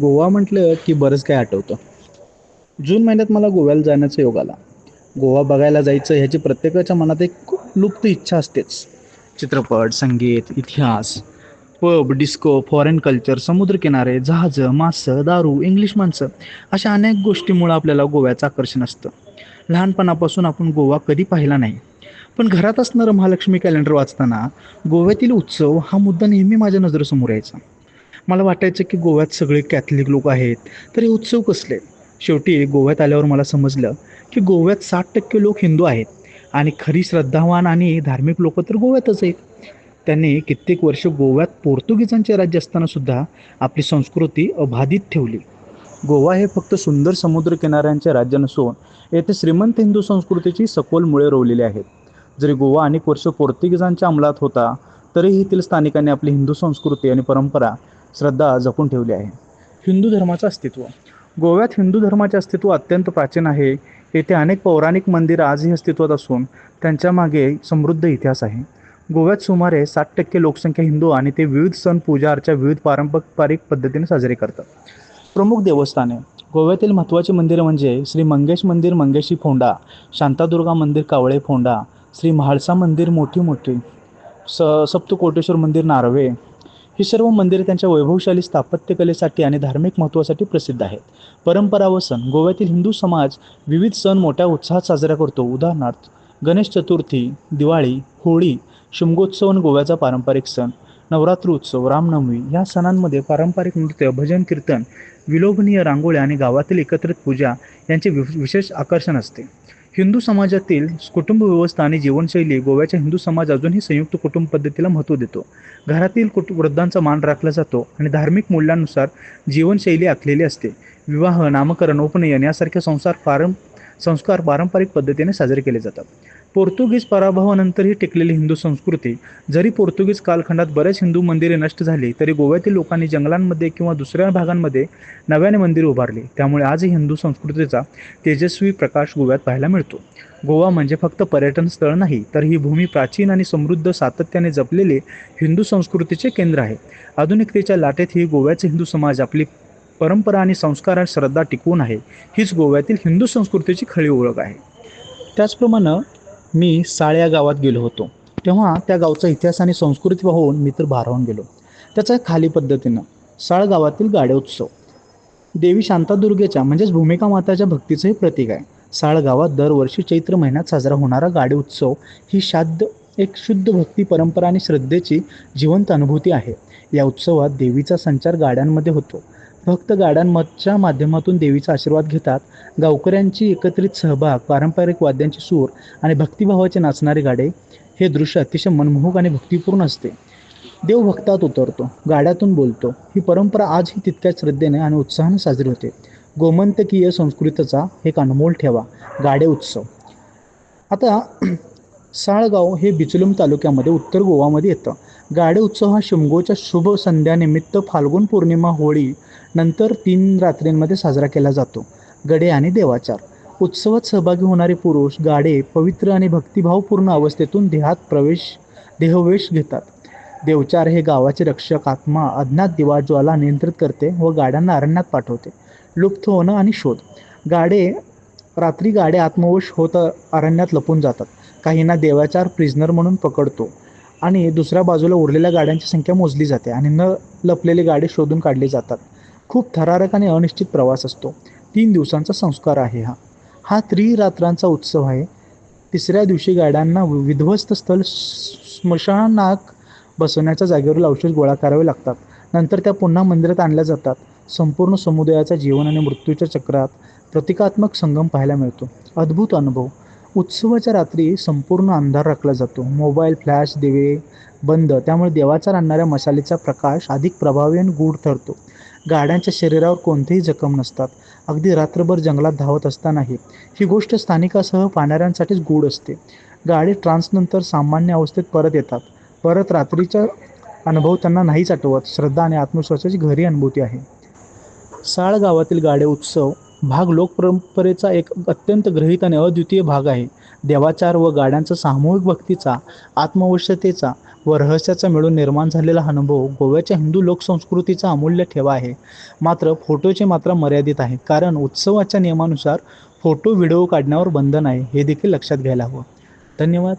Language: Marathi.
गोवा म्हटलं की बरंच काय आठवतं. जून महिन्यात मला गोव्याला जाण्याचा योग आला. गोवा बघायला जायचं ह्याची प्रत्येकाच्या मनात एक लुप्त इच्छा असतेच. चित्रपट संगीत इतिहास पब डिस्को फॉरेन कल्चर समुद्रकिनारे जहाजं मासं दारू इंग्लिश माणसं अशा अनेक गोष्टीमुळं आपल्याला गोव्याचं आकर्षण असतं. लहानपणापासून आपण गोवा कधी पाहिला नाही. पण घरात असणारं महालक्ष्मी कॅलेंडर वाचताना गोव्यातील उत्सव हा मुद्दा नेहमी माझ्या नजरेसमोर यायचा. मला वाटायचं की गोव्यात सगळे कॅथलिक लोक आहेत तर हे उत्सव कसले? शेवटी गोव्यात आल्यावर मला समजलं की गोव्यात साठ टक्के लोक हिंदू आहेत आणि खरी श्रद्धावान आणि धार्मिक लोक तर गोव्यातच आहेत. त्यांनी कित्येक वर्ष गोव्यात पोर्तुगीजांचे राज्य असताना सुद्धा आपली संस्कृती अबाधित ठेवली. गोवा हे फक्त सुंदर समुद्रकिनाऱ्यांचे राज्य नसून येथे श्रीमंत हिंदू संस्कृतीची सखोल मुळे रोवलेली आहेत जरी गोवा अनेक वर्ष पोर्तुगीजांच्या अंमलात होता तरीही येथील स्थानिकांनी आपली हिंदू संस्कृती आणि परंपरा श्रद्धा जपून ठेवली आहे. हिंदू धर्माचं अस्तित्व. गोव्यात हिंदू धर्माचे अस्तित्व अत्यंत प्राचीन आहे. येथे अनेक पौराणिक मंदिरं आजही अस्तित्वात असून त्यांच्या मागे समृद्ध इतिहास आहे. गोव्यात सुमारे साठ टक्के लोकसंख्या हिंदू आणि ते विविध सण पूजा अर्चा विविध पारंपरिक पद्धतीने साजरे करतात. प्रमुख देवस्थाने. गोव्यातील महत्त्वाची मंदिरं म्हणजे श्री मंगेश मंदिर मंगेशी फोंडा शांतादुर्गा मंदिर कावळे फोंडा श्री म्हाळसा मंदिर मोठी मोठी स सप्तकोटेश्वर मंदिर नार्वे ही सर्व मंदिरे त्यांच्या वैभवशाली स्थापत्यकलेसाठी आणि धार्मिक महत्त्वासाठी प्रसिद्ध आहेत. परंपरा व सण. गोव्यातील हिंदू समाज विविध सण मोठ्या उत्साहात साजरा करतो. उदाहरणार्थ गणेश चतुर्थी दिवाळी होळी शिमगोत्सव आणि गोव्याचा पारंपरिक सण नवरात्र उत्सव रामनवमी या सणांमध्ये पारंपरिक नृत्य भजन कीर्तन विलोभनीय रांगोळ्या आणि गावातील एकत्रित पूजा यांचे वि- विशेष आकर्षण असते. हिंदू समाजातील कुटुंब व्यवस्था आणि जीवनशैली गोव्याच्या हिंदू समाज अजूनही संयुक्त कुटुंब पद्धतीला महत्त्व देतो. घरातील कुटु वृद्धांचा मान राखला जातो आणि धार्मिक मूल्यांनुसार जीवनशैली आखलेली असते. विवाह नामकरण उपनयन यासारखे संसार पारं संस्कार पारंपरिक पद्धतीने साजरे केले जातात. पोर्तुगीज पराभवानंतरही टिकलेली हिंदू संस्कृती जरी पोर्तुगीज कालखंडात बरेच हिंदू मंदिरे नष्ट झाली तरी गोव्यातील लोकांनी जंगलांमध्ये किंवा दुसऱ्या भागांमध्ये नव्याने मंदिरे उभारली. त्यामुळे आजही हिंदू संस्कृतीचा तेजस्वी प्रकाश गोव्यात पाहायला मिळतो. गोवा म्हणजे फक्त पर्यटन स्थळ नाही तर ही भूमी प्राचीन आणि समृद्ध सातत्याने जपलेले हिंदू संस्कृतीचे केंद्र आहे. आधुनिकतेच्या लाटेत ही गोव्याचे हिंदू समाज आपली परंपरा आणि संस्कार आणि श्रद्धा टिकवून आहे. हीच गोव्यातील हिंदू संस्कृतीची खळी ओळख आहे. त्याचप्रमाणे मी साळ या गावात गेलो होतो. तेव्हा त्या गावचा इतिहास आणि संस्कृती पाहून मी तर भारावून गेलो. त्याचा खाली पद्धतीनं साळ गावातील गाड्या उत्सव. देवी शांतादुर्गेच्या म्हणजेच भूमिका माताच्या भक्तीचं हे प्रतीक आहे. साळ गावात दरवर्षी चैत्र महिन्यात साजरा होणारा गाडी उत्सव ही शाद्द एक शुद्ध भक्ती परंपरा आणि श्रद्धेची जिवंत अनुभूती आहे. या उत्सवात देवीचा संचार गाड्यांमध्ये होतो. भक्त गाड्यांच्या माध्यमातून देवीचा आशीर्वाद घेतात. गावकऱ्यांची एकत्रित सहभाग पारंपरिक वाद्यांची सूर आणि भक्तिभावाचे नाचणारे गाडे हे दृश्य अतिशय मनमोहक आणि भक्तिपूर्ण असते. देव भक्तात उतरतो गाड्यातून बोलतो. ही परंपरा आजही तितक्याच श्रद्धेने आणि उत्साहाने साजरी होते. गोमंतकीय संस्कृतीचा एक अनमोल ठेवा. गाडे उत्सव. आता साळगाव हे बिचलूम तालुक्यामध्ये उत्तर गोवामध्ये येतं. गाडे उत्सव हा शिमगोच्या शुभ संध्यानिमित्त फाल्गुन पौर्णिमा होळी नंतर तीन रात्रींमध्ये साजरा केला जातो. गडे आणि देवाचार. उत्सवात सहभागी होणारे पुरुष गाडे पवित्र आणि भक्तिभावपूर्ण अवस्थेतून देहात प्रवेश देहवेश घेतात. देवचार हे गावाचे रक्षक आत्मा अज्ञात दिवा ज्वाला नियंत्रित करते व गाड्यांना अरण्यात पाठवते. लुप्त होणं आणि शोध. गाडे रात्री गाडे आत्मवश होत अरण्यात लपून जातात. काहींना देवाचार प्रिझनर म्हणून पकडतो. आणि दुसऱ्या बाजूला उरलेल्या गाड्यांची संख्या मोजली जाते आणि न लपलेले गाडे शोधून काढले जातात. खूप थरारक आणि अनिश्चित प्रवास असतो. तीन दिवसांचा संस्कार आहे हा. हा त्रिरात्रांचा उत्सव आहे. तिसऱ्या दिवशी गाड्यांना विध्वस्त स्थल स्मशानाक बसवण्याच्या जागेवरील अवशेष गोळा करावे लागतात. नंतर त्या पुन्हा मंदिरात आणल्या जातात. संपूर्ण समुदायाच्या जीवन आणि मृत्यूच्या चक्रात प्रतिकात्मक संगम पाहायला मिळतो. अद्भुत अनुभव. उत्सवाच्या रात्री संपूर्ण अंधार राखला जातो. मोबाईल फ्लॅश दिवे बंद. त्यामुळे देवाचा राहणाऱ्या मसालेचा प्रकाश अधिक प्रभावी आणि गूढ ठरतो. गाड्यांच्या शरीरावर कोणतेही जखम नसतात. अगदी रात्रभर जंगलात धावत असतानाही. ही गोष्ट स्थानिकासह पाहणाऱ्यांसाठीच गूढ असते. गाडी ट्रान्सनंतर सामान्य अवस्थेत परत येतात. परत रात्रीचा अनुभव त्यांना नाहीच आठवत. श्रद्धा आणि आत्मविश्वासाची घरी अनुभूती आहे. साळ गावातील गाडे उत्सव भाग लोकपरंपरेचा एक अत्यंत ग्रहित आणि अद्वितीय भाग आहे. देवाचार व गाड्यांचा सामूहिक भक्तीचा आत्मवश्यतेचा व रहस्याचा मिळून निर्माण झालेला अनुभव गोव्याच्या हिंदू लोकसंस्कृतीचा अमूल्य ठेवा आहे. मात्र फोटोची मात्रा मर्यादित आहे कारण उत्सवाच्या नियमानुसार फोटो व्हिडिओ काढण्यावर बंधन आहे हे देखील लक्षात घ्यायला हवं. धन्यवाद.